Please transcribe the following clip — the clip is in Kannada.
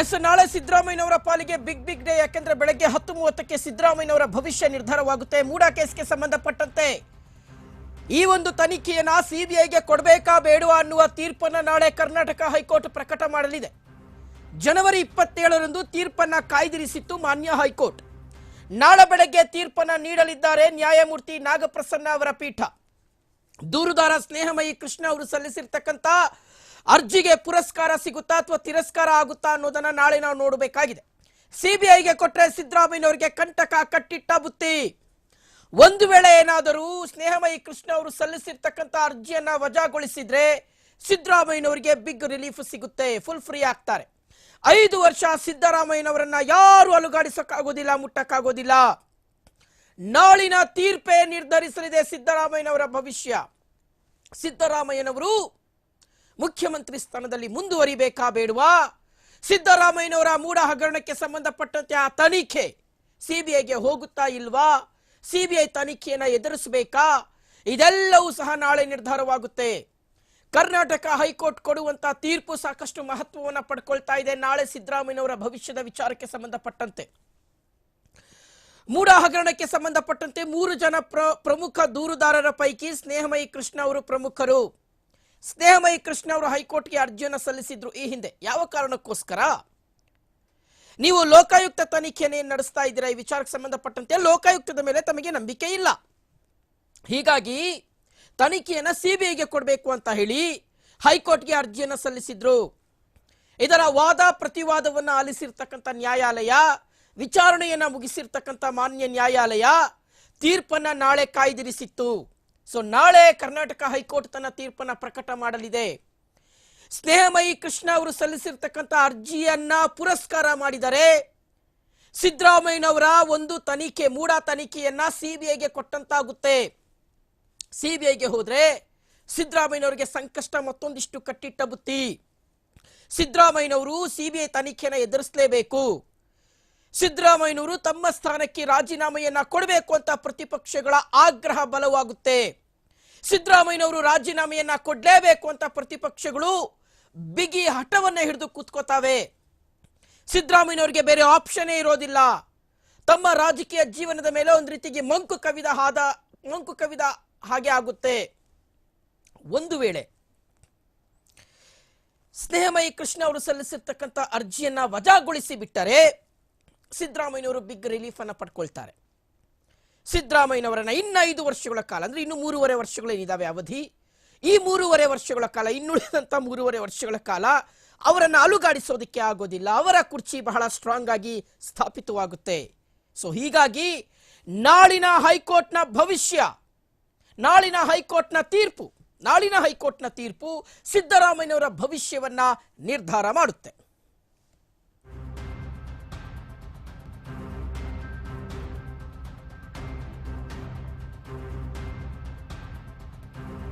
ಎಸ್, ನಾಳೆ ಸಿದ್ದರಾಮಯ್ಯನವರ ಪಾಲಿಗೆ ಬಿಗ್ ಬಿಗ್ ಡೇ ಯಾಕೆಂದ್ರೆ ಬೆಳಗ್ಗೆ ಹತ್ತು ಮೂವತ್ತಕ್ಕೆ ಸಿದ್ದರಾಮಯ್ಯನವರ ಭವಿಷ್ಯ ನಿರ್ಧಾರವಾಗುತ್ತೆ. ಮೂಡಾ ಕೇಸ್ಗೆ ಸಂಬಂಧಪಟ್ಟಂತೆ. ಈ ಒಂದು ತನಿಖೆಯನ್ನ ಸಿಬಿಐಗೆ ಕೊಡಬೇಕಾ ಬೇಡವಾ ಅನ್ನುವ ತೀರ್ಪನ್ನ ನಾಳೆ ಕರ್ನಾಟಕ ಹೈಕೋರ್ಟ್ ಪ್ರಕಟ ಮಾಡಲಿದೆ. ಜನವರಿ ಇಪ್ಪತ್ತೇಳರಂದು ತೀರ್ಪನ್ನ ಕಾಯ್ದಿರಿಸಿತ್ತು ಮಾನ್ಯ ಹೈಕೋರ್ಟ್. ನಾಳೆ ಬೆಳಗ್ಗೆ ತೀರ್ಪನ್ನ ನೀಡಲಿದ್ದಾರೆ ನ್ಯಾಯಮೂರ್ತಿ ನಾಗಪ್ರಸನ್ನ ಅವರ ಪೀಠ. ದೂರುದಾರ ಸ್ನೇಹಮಯಿ ಕೃಷ್ಣ ಅವರು ಸಲ್ಲಿಸಿರ್ತಕ್ಕಂಥ ಅರ್ಜಿಗೆ ಪುರಸ್ಕಾರ ಸಿಗುತ್ತಾ ಅಥವಾ ತಿರಸ್ಕಾರ ಆಗುತ್ತಾ ಅನ್ನೋದನ್ನ ನಾಳೆ ನಾವು ನೋಡಬೇಕಾಗಿದೆ. ಸಿಬಿಐಗೆ ಕೊಟ್ಟರೆ ಸಿದ್ದರಾಮಯ್ಯನವರಿಗೆ ಕಂಟಕ ಕಟ್ಟಿಟ್ಟ ಬುತ್ತಿ. ಒಂದು ವೇಳೆ ಏನಾದರೂ ಸ್ನೇಹಮಯಿ ಕೃಷ್ಣ ಅವರು ಸಲ್ಲಿಸಿರ್ತಕ್ಕಂಥ ಅರ್ಜಿಯನ್ನ ವಜಾಗೊಳಿಸಿದ್ರೆ ಸಿದ್ದರಾಮಯ್ಯನವರಿಗೆ ಬಿಗ್ ರಿಲೀಫ್ ಸಿಗುತ್ತೆ, ಫುಲ್ ಫ್ರೀ ಆಗ್ತಾರೆ. ಐದು ವರ್ಷ ಸಿದ್ದರಾಮಯ್ಯನವರನ್ನ ಯಾರು ಅಲುಗಾಡಿಸೋಕ್ಕಾಗೋದಿಲ್ಲ, ಮುಟ್ಟಕ್ಕಾಗೋದಿಲ್ಲ. ನಾಳಿನ ತೀರ್ಪೇ ನಿರ್ಧರಿಸಲಿದೆ ಸಿದ್ದರಾಮಯ್ಯನವರ ಭವಿಷ್ಯ. ಸಿದ್ದರಾಮಯ್ಯನವರು ಮುಖ್ಯಮಂತ್ರಿ ಸ್ಥಾನದಲ್ಲಿ ಮುಂದುವರಿಬೇಕಾ ಬೇಡವಾ? ಸಿದ್ದರಾಮಯ್ಯನವರ ಮೂಢ ಹಗರಣಕ್ಕೆ ಸಂಬಂಧಪಟ್ಟಂತೆ ಆ ತನಿಖೆ ಸಿಬಿಐಗೆ ಹೋಗುತ್ತಾ ಇಲ್ವಾ? ಸಿಬಿಐ ತನಿಖೆಯನ್ನು ಎದುರಿಸಬೇಕಾ? ಇದೆಲ್ಲವೂ ಸಹ ನಾಳೆ ನಿರ್ಧಾರವಾಗುತ್ತೆ. ಕರ್ನಾಟಕ ಹೈಕೋರ್ಟ್ ಕೊಡುವಂತಹ ತೀರ್ಪು ಸಾಕಷ್ಟು ಮಹತ್ವವನ್ನು ಪಡ್ಕೊಳ್ತಾ ಇದೆ ನಾಳೆ ಸಿದ್ದರಾಮಯ್ಯನವರ ಭವಿಷ್ಯದ ವಿಚಾರಕ್ಕೆ ಸಂಬಂಧಪಟ್ಟಂತೆ. ಮೂಡ ಹಗರಣಕ್ಕೆ ಸಂಬಂಧಪಟ್ಟಂತೆ ಮೂರು ಜನ ಪ್ರ, ಪ್ರಮುಖ ದೂರುದಾರರ ಪೈಕಿ ಸ್ನೇಹಮಯಿ ಕೃಷ್ಣ ಅವರು ಪ್ರಮುಖರು. ಸ್ನೇಹಮಯಿ ಕೃಷ್ಣ ಅವರು ಹೈಕೋರ್ಟ್ಗೆ ಅರ್ಜಿಯನ್ನು ಸಲ್ಲಿಸಿದ್ರು ಈ ಹಿಂದೆ. ಯಾವ ಕಾರಣಕ್ಕೋಸ್ಕರ? ನೀವು ಲೋಕಾಯುಕ್ತ ತನಿಖೆಯನ್ನು ಏನು ನಡೆಸ್ತಾ ಇದ್ದೀರಾ? ಈ ವಿಚಾರಕ್ಕೆ ಸಂಬಂಧಪಟ್ಟಂತೆ ಲೋಕಾಯುಕ್ತದ ಮೇಲೆ ತಮಗೆ ನಂಬಿಕೆ ಇಲ್ಲ. ಹೀಗಾಗಿ ತನಿಖೆಯನ್ನ ಸಿಬಿಐಗೆ ಕೊಡಬೇಕು ಅಂತ ಹೇಳಿ ಹೈಕೋರ್ಟ್ಗೆ ಅರ್ಜಿಯನ್ನು ಸಲ್ಲಿಸಿದ್ರು. ಇದರ ವಾದ ಪ್ರತಿವಾದವನ್ನು ಆಲಿಸಿರ್ತಕ್ಕಂಥ ನ್ಯಾಯಾಲಯ, ವಿಚಾರಣೆಯನ್ನು ಮುಗಿಸಿರ್ತಕ್ಕಂಥ ಮಾನ್ಯ ನ್ಯಾಯಾಲಯ ತೀರ್ಪನ್ನು ನಾಳೆ ಕಾಯ್ದಿರಿಸಿತ್ತು. ಸೊ ನಾಳೆ ಕರ್ನಾಟಕ ಹೈಕೋರ್ಟ್ ತನ್ನ ತೀರ್ಪನ್ನ ಪ್ರಕಟ ಮಾಡಲಿದೆ. ಸ್ನೇಹಮಯಿ ಕೃಷ್ಣ ಅವರು ಸಲ್ಲಿಸಿರ್ತಕ್ಕಂಥ ಅರ್ಜಿಯನ್ನ ಪುರಸ್ಕಾರ ಮಾಡಿದರೆ ಸಿದ್ದರಾಮಯ್ಯನವರ ಒಂದು ತನಿಖೆ, ಮೂಡ ತನಿಖೆಯನ್ನ ಸಿಬಿಐಗೆ ಕೊಟ್ಟಂತಾಗುತ್ತೆ. ಸಿಬಿಐಗೆ ಹೋದ್ರೆ ಸಿದ್ದರಾಮಯ್ಯನವರಿಗೆ ಸಂಕಷ್ಟ ಮತ್ತೊಂದಿಷ್ಟು ಕಟ್ಟಿಟ್ಟ ಬುತ್ತಿ. ಸಿದ್ದರಾಮಯ್ಯನವರು ಸಿಬಿಐ ತನಿಖೆನ ಎದುರಿಸಲೇಬೇಕು. ಸಿದ್ದರಾಮಯ್ಯನವರು ತಮ್ಮ ಸ್ಥಾನಕ್ಕೆ ರಾಜೀನಾಮೆಯನ್ನ ಕೊಡಬೇಕು ಅಂತ ಪ್ರತಿಪಕ್ಷಗಳ ಆಗ್ರಹ ಬಲವಾಗುತ್ತೆ. ಸಿದ್ದರಾಮಯ್ಯನವರು ರಾಜೀನಾಮೆಯನ್ನ ಕೊಡಲೇಬೇಕು ಅಂತ ಪ್ರತಿಪಕ್ಷಗಳು ಬಿಗಿ ಹಠವನ್ನ ಹಿಡಿದು ಕೂತ್ಕೋತಾವೆ. ಸಿದ್ದರಾಮಯ್ಯನವರಿಗೆ ಬೇರೆ ಆಪ್ಷನ್ನೇ ಇರೋದಿಲ್ಲ. ತಮ್ಮ ರಾಜಕೀಯ ಜೀವನದ ಮೇಲೆ ಒಂದು ರೀತಿಗೆ ಮಂಕು ಕವಿದ ಹಾದ, ಮಂಕು ಕವಿದ ಹಾಗೆ ಆಗುತ್ತೆ. ಒಂದು ವೇಳೆ ಸ್ನೇಹಮಯಿ ಕೃಷ್ಣ ಅವರು ಸಲ್ಲಿಸಿರ್ತಕ್ಕಂಥ ಅರ್ಜಿಯನ್ನ ವಜಾಗೊಳಿಸಿ ಬಿಟ್ಟರೆ ಸಿದ್ದರಾಮಯ್ಯನವರು ಬಿಗ್ ರಿಲೀಫ್ ಅನ್ನು ಪಡ್ಕೊಳ್ತಾರೆ. ಸಿದ್ದರಾಮಯ್ಯನವರನ್ನ ಇನ್ನ ಐದು ವರ್ಷಗಳ ಕಾಲ, ಅಂದ್ರೆ ಇನ್ನು ಮೂರುವರೆ ವರ್ಷಗಳೇನಿದಾವೆ ಅವಧಿ? ಈ ಮೂರುವರೆ ವರ್ಷಗಳ ಕಾಲ ಇನ್ನುಳಿದಂಥ ಮೂರುವರೆ ವರ್ಷಗಳ ಕಾಲ ಅವರನ್ನು ಅಲುಗಾಡಿಸೋದಕ್ಕೆ ಆಗೋದಿಲ್ಲ. ಅವರ ಕುರ್ಚಿ ಬಹಳ ಸ್ಟ್ರಾಂಗ್ ಆಗಿ ಸ್ಥಾಪಿತವಾಗುತ್ತೆ. ಸೊ ಹೀಗಾಗಿ ನಾಳಿನ ಹೈಕೋರ್ಟ್ನ ಭವಿಷ್ಯ, ನಾಳಿನ ಹೈಕೋರ್ಟ್ನ ತೀರ್ಪು, ನಾಳಿನ ಹೈಕೋರ್ಟ್ನ ತೀರ್ಪು ಸಿದ್ದರಾಮಯ್ಯನವರ ಭವಿಷ್ಯವನ್ನ ನಿರ್ಧಾರ ಮಾಡುತ್ತೆ.